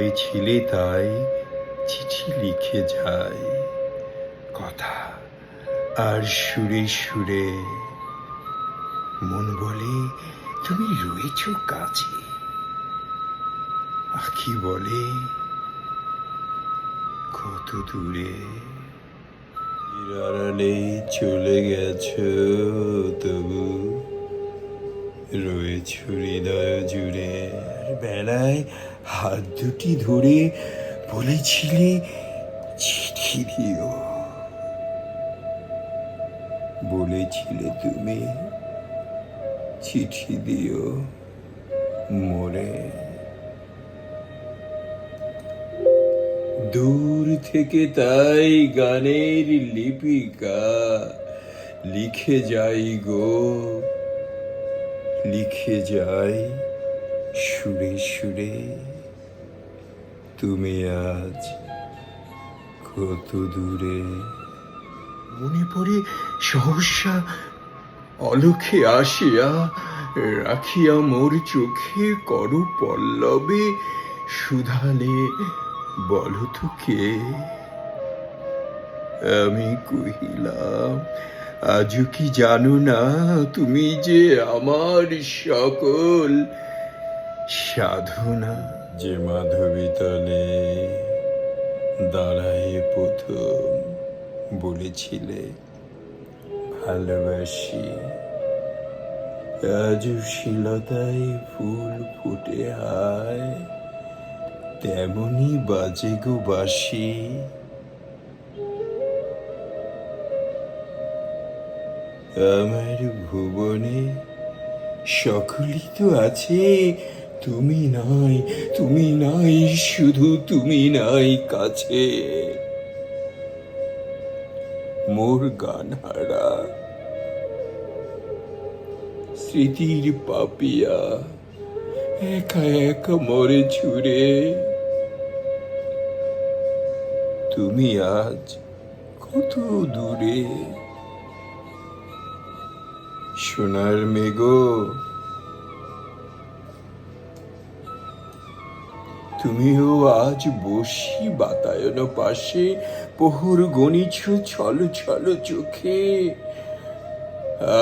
বলেছিলে তাই চিঠি লিখে যায় কথা আর সুরে সুরে মন বলে, তুমি রয়েছ কাছে? আখি বলে, কত দূরে? চলে গেছ তবু, রয়েছ হৃদয় জুড়ে। বেলায় হাত দুটি ধরে বলেছিলে, চিঠি দিও। বলেছিলে তুমি, চিঠি দিও মোরে। দূর থেকে তাই গানের লিপিকা, লিখে যাই গো, লিখে যাই। সুরে সুরে তুমি আজ কত দূরে? মনে পড়ে সহসা অলক্ষে আসিয়া রাখিয়া মোর চোখে কর পল্লবে, সুধালে বলো তো কে? আমি কহিলাম, আজও কি জানো না তুমি যে আমার সকল সাধনা। যে মাধবী তলে দাঁড়ায় প্রথম বলেছিলে, ভালোবাসি। আজ শিলতায় ফুল ফুটে হায় তেমনি বাজে গো বাসি আমার ভুবনে সকলই তো আছে তুমি নাই তুমি নাই, শুধু তুমি নাই কাছে। মোর গান হারা, স্মৃতির পাপিয়া, একা একা মরে ছুড়ে। তুমি আজ কত দূরে, সোনার মেঘো তুমিও আজ বসি বাতায়ন পাশে পহুর গণিছ ছল ছল চোখে।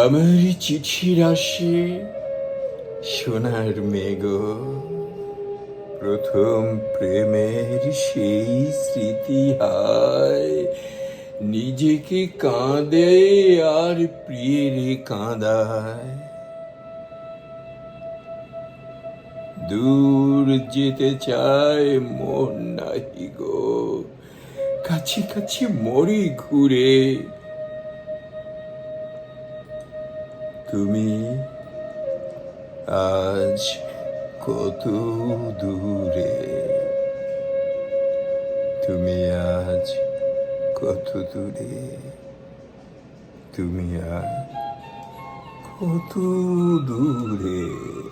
আমার চিঠির আসে, সোনার মেঘ। প্রথম প্রেমের সেই স্মৃতি হায়, নিজেকে কাঁদে আর প্রিয়েরে কাঁদায়। দূর যেতে চায় মন নাহি গো। কাছে কাছে মরি ঘুরে। তুমি আজ কত দূরে? তুমি আজ কত দূরে? তুমি আজ কত দূরে?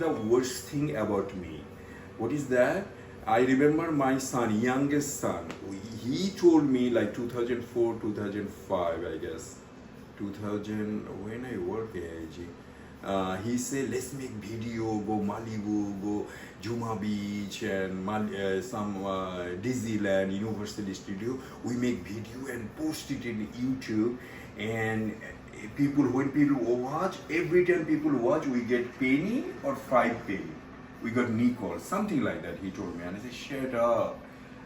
The worst thing about me. What is that? I remember my son, youngest son. He told me like 2004, 2005, I guess. 2000 when I work AIG. Uh, he said, let's make video, go Malibu, go Juma Beach and Mal- uh, some uh, Disneyland, Universal Studio. We make video and post it in YouTube. And people, when people watch, every time people watch, we get penny or five penny. We got nickel, something like that. He told me, and I said, shut up.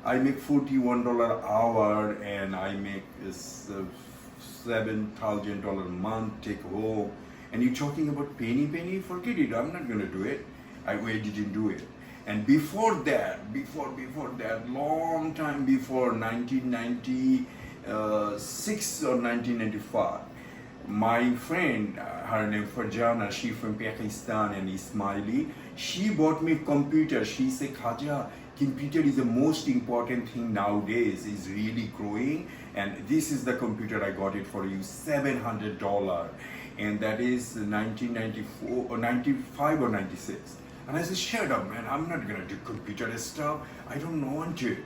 I make forty-one dollar hour, and I make uh, seven thousand dollar month take home. And you're talking about penny, penny? Forget it. I'm not gonna do it. I, I didn't do it. And before that, before before that, long time before 1996 or 1995, my friend, uh, her name Farjana, she from Pakistan and Ismaili, she bought me computer. She said, Khaja, computer is the most important thing nowadays, is really growing. And this is the computer I got it for you, $700. and that is 1994 or 95 or 96. And I said, shut up, man, I'm not gonna do computer stuff. I don't want it.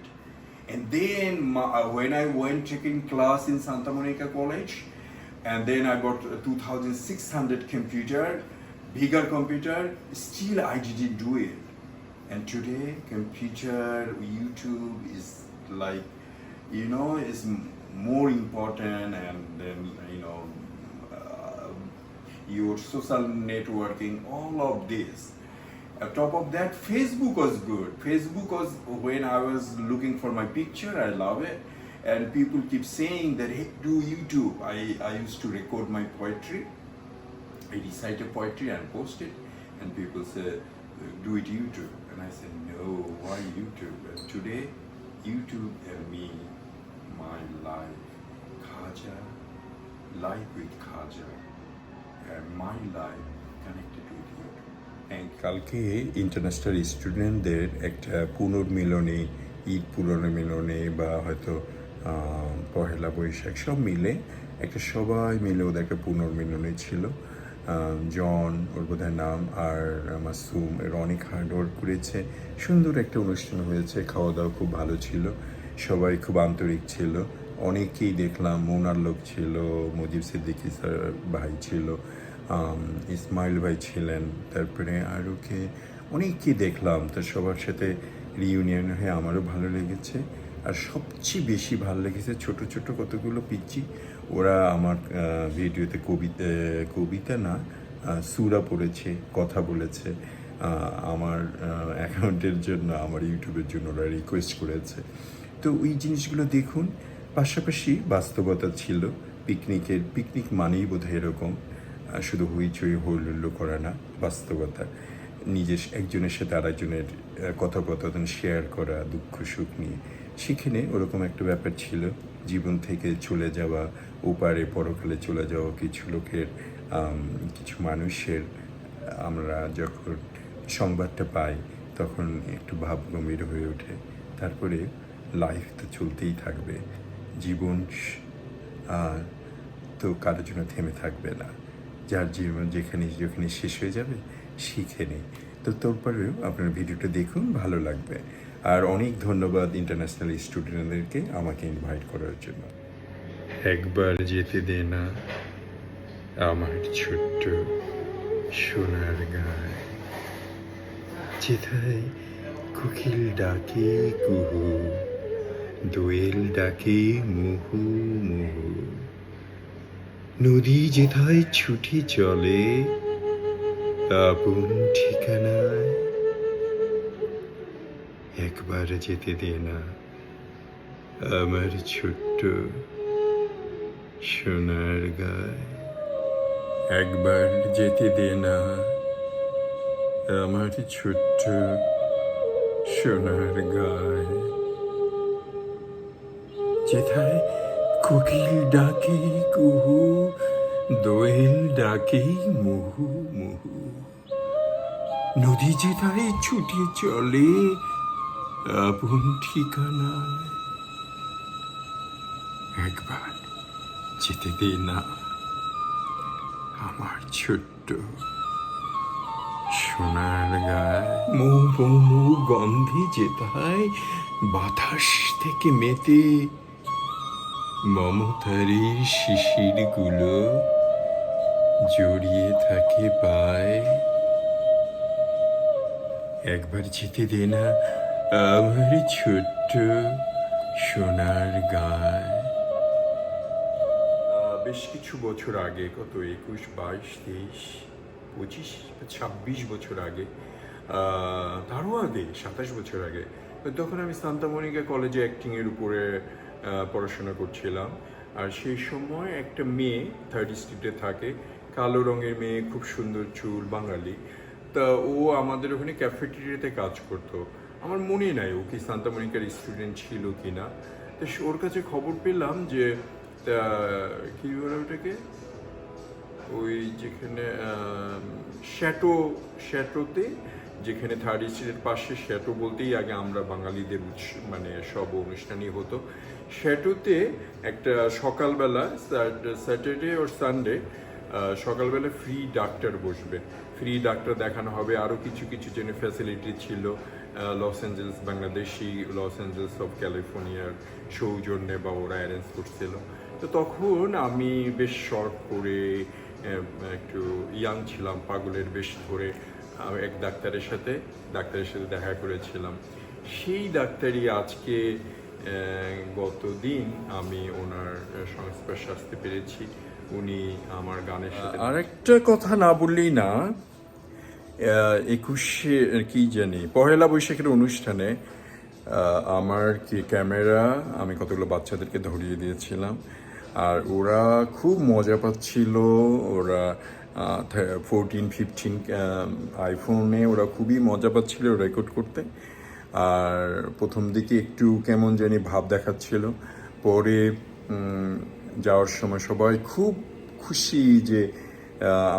And then my, uh, when I went taking class in Santa Monica College, and then I a 2600 computer, bigger computer, still I didn't do it. And today, computer, YouTube is like, you know, is more important and then, you know, uh, your social networking, all of this. On top of that, Facebook was good. Facebook was when I was looking for my picture, I love it And people keep saying that, hey, do YouTube. I, I used to record my poetry. I recite a poetry and post it. And people say, do it YouTube. And I said, no, why YouTube? And today, YouTube and me, my life, Khaja, life with Khaja, and my life connected with YouTube. Thank you. কালকে international স্টুডেন্টদের একটা পুনর্মিলনে ঈদ পুনর্মিলনে বা হয়তো আহ, পহেলা বৈশাখ সব মিলে একটা সবাই মিলে ওদের একটা পুনর্মিলনে ছিল জন ওর বোধহয় নাম আর মাসুম, এর অনেক হার্ড ওয়ার্ক করেছে। সুন্দর একটা অনুষ্ঠান হয়েছে খাওয়া দাওয়া খুব ভালো ছিল, সবাই খুব আন্তরিক ছিল। অনেকেই দেখলাম মোনার লোক ছিল, মুজিব সিদ্দিকী স্যার ভাই ছিল ইসমাইল ভাই ছিলেন, তারপরে আরও কে অনেককে দেখলাম। তো সবার সাথে রিউনিয়ন হয়ে আমারও ভালো লেগেছে। আর সবচেয়ে বেশি ভালো লেগেছে ছোট ছোট কতগুলো পিচ্ছি ওরা আমার ভিডিওতে কবিতা কবিতা না সুরা পড়েছে, কথা বলেছে আমার অ্যাকাউন্টের জন্য, আমার ইউটিউবের জন্য ওরা রিকোয়েস্ট করেছে। তো ওই জিনিসগুলো দেখুন, পাশাপাশি বাস্তবতা ছিল পিকনিকের পিকনিক মানেই বোধহয় এরকম শুধু হইচই হইহুল্লো করা না, বাস্তবতা। নিজের, একজনের সাথে আরেকজনের কথোপকথন শেয়ার করা, দুঃখ, সুখ নিয়ে। সেখানে ওরকম একটা ব্যাপার ছিল। জীবন থেকে চলে যাওয়া, ওপারে পরকালে চলে যাওয়া কিছু লোকের কিছু মানুষের, আমরা যখন সংবাদটা পাই, তখন একটু ভাবগম্ভীর হয়ে ওঠে। তারপরে লাইফ তো চলতেই থাকবে। জীবন তো কারোর জন্য থেমে থাকবে না। যার জীবন যেখানে যেখানে শেষ হয়ে যাবে সেখানে তো তারপরেও আপনার ভিডিওটা দেখুন, ভালো লাগবে। আর অনেক ধন্যবাদ ইন্টারন্যাশনাল স্টুডেন্টদেরকে আমাকে ইনভাইট করার জন্য। একবার যেতে দে না আমার ছোট্ট সোনার গায়। যেথায় কুকিল ডাকে কুহু, দোয়েল ডাকে মুহু মুহু। নদী যেথায় ছুটি চলে, আপন ঠিকানায় একবার যেতে দে না। আমার ছোট্ট সোনার গায়। একবার যেতে দে না। আমার ছোট্ট সোনার গায়। যেথায় কোকিল ডাকে কুহু, দোয়েল ডাকে মুহু মুহু। নদী যেথায় ছুটে চলে আপন ঠিকানায়। একবার যেতে দে না আমার ছোট্ট সোনার গায়। মৌ মৌ গন্ধে যেতায় বাতাস থেকে মেতে মমতারি শিশিরগুলো জড়িয়ে থাকে পায়। একবার যেতে দে না আমার ছোট্ট সোনার গায়। বেশ কিছু বছর আগে, কত একুশ, বাইশ, তেইশ, পঁচিশ, ছাব্বিশ বছর আগে তারও আগে, সাতাশ বছর আগে, তখন আমি সান্তা মনিকা কলেজে অ্যাক্টিংয়ের উপরে পড়াশোনা করছিলাম। আর সেই সময় একটা মেয়ে থার্ড স্ট্রিটে থাকে, কালো রঙের মেয়ে, খুব সুন্দর চুল, বাঙালি। তা ও আমাদের ওখানে ক্যাফেটেরিয়াতে কাজ করতো। আমার মনে নাই ও কি সান্তা মনিকার স্টুডেন্ট ছিল কি না তো ওর কাছে খবর পেলাম যে কি বলে ওটাকে? ওই যেখানে শ্যাটো, শ্যাটোতে, যেখানে থার্ড স্ট্রিটের পাশে শ্যাটো বলতেই আগে আমরা বাঙালিদের মানে সব অনুষ্ঠানই হতো। শ্যাটোতে একটা সকালবেলা স্যাটারডে ওর সানডে সকালবেলা ফ্রি ডাক্তার বসবে। ফ্রি ডাক্তার দেখানো হবে আরও কিছু কিছু যেন ফ্যাসিলিটি ছিল। Los Angeles Bangladeshi Los Angeles of ক্যালিফোর্নিয়ার সৌজন্যে বা ওরা অ্যারেঞ্জ করছিল। তো তখন আমি বেশ শর্ট করে একটু ইয়াং ছিলাম পাগলের বেশ ধরে এক ডাক্তারের সাথে ডাক্তারের সাথে দেখা করেছিলাম। সেই ডাক্তারই আজকে আহ, গতদিন আমি ওনার সংস্পর্শে আসতে পেরেছি। উনি আমার গানের সাথে আরেকটা কথা না বললেই না একুশে কি জানি, পহেলা বৈশাখের অনুষ্ঠানে আমার কি ক্যামেরা, আমি কতগুলো বাচ্চাদেরকে ধরিয়ে দিয়েছিলাম। আর ওরা খুব মজা পাচ্ছিল, ওরা ফোরটিন ফিফটিন আইফোনে ওরা খুবই মজা পাচ্ছিল রেকর্ড করতে। আর প্রথম দিকে একটু কেমন জানি ভাব দেখাচ্ছিল। পরে যাওয়ার সময় সবাই খুব খুশি যে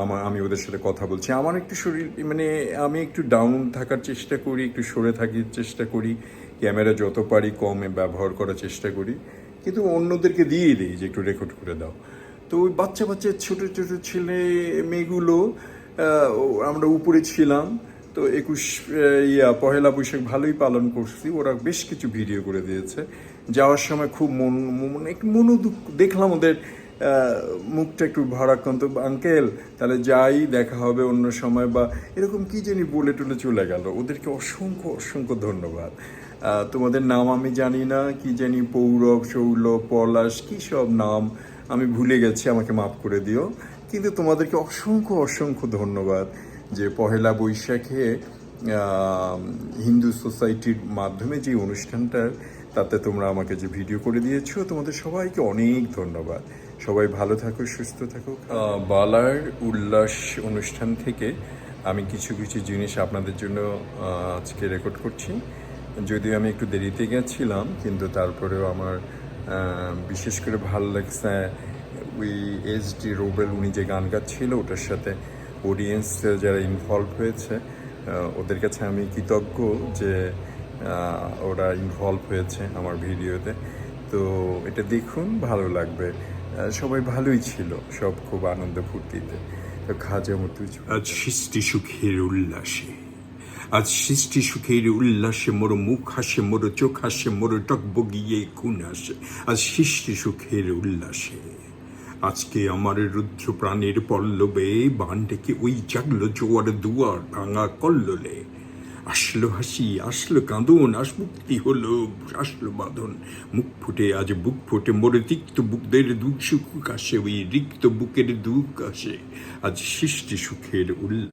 আমার আমি ওদের সাথে কথা বলছি। আমার একটু শরীর মানে আমি একটু ডাউন থাকার চেষ্টা করি, একটু সরে থাকার চেষ্টা করি ক্যামেরা যত পারি কমে ব্যবহার করার চেষ্টা করি। কিন্তু অন্যদেরকে দিয়ে দিই যে একটু রেকর্ড করে দাও। তো ওই বাচ্চা বাচ্চা, ছোটো ছোটো ছেলে মেয়েগুলো আমরা উপরে ছিলাম। তো একুশ ইয়া, পহেলা বৈশাখ ভালোই পালন করছি। ওরা বেশ কিছু ভিডিও করে দিয়েছে। যাওয়ার সময় খুব মন মন, একটু মনোদুঃখ দেখলাম ওদের মুখটা একটু ভারাক্রান্ত। আঙ্কেল, তাহলে যাই, দেখা হবে অন্য সময় বা এরকম কি জানি বলে টুলে চলে গেল। ওদেরকে অসংখ্য অসংখ্য ধন্যবাদ। তোমাদের নাম আমি জানি না, কি জানি পৌরব, সৌলভ, পলাশ, কি সব নাম আমি ভুলে গেছি, আমাকে মাফ করে দিও। কিন্তু তোমাদেরকে অসংখ্য অসংখ্য ধন্যবাদ যে পহেলা বৈশাখে হিন্দু সোসাইটির মাধ্যমে যে অনুষ্ঠানটার, তাতে তোমরা আমাকে যে ভিডিও করে দিয়েছ, তোমাদের সবাইকে অনেক ধন্যবাদ। সবাই ভালো থাকো, সুস্থ থাকো। বালার উল্লাস অনুষ্ঠান থেকে আমি কিছু কিছু জিনিস আপনাদের জন্য আজকে রেকর্ড করছি। যদিও আমি একটু দেরিতে গেছিলাম, কিন্তু তারপরেও আমার বিশেষ করে ভালো লাগছে, ওই এস ডি রোবেল উনি যে গান গাচ্ছিল, ওটার সাথে অডিয়েন্স যারা ইনভলভ হয়েছে ওদের কাছে আমি কৃতজ্ঞ যে ওরা ইনভলভ হয়েছে আমার ভিডিওতে। তো এটা দেখুন, ভালো লাগবে। সবাই ভালোই ছিল সব খুব আনন্দ ফুর্তিতে। তো খাজা মতো আজ সৃষ্টি সুখের উল্লাসে আজ সৃষ্টি সুখের উল্লাসে মোর মুখ হাসে মোর চোখ হাসে মোর টক বগিয়ে খুন আসে আজ সৃষ্টি সুখের উল্লাসে আজকে আমার রুদ্র প্রাণের পল্লবে বান ডেকে ওই জাগলো জোয়ার দুয়ার ভাঙা কল্লোলে। আসলো হাসি, আসলো কাঁদন, আস মুক্তি হলো, আসলো বাঁধন। মুখ ফুটে, আজ বুক ফুটে, মরে তিক্ত বুকদের দুঃখ সুখ আসে ওই রিক্ত বুকের দুঃখ আসে আজ সৃষ্টি সুখের উল্লাস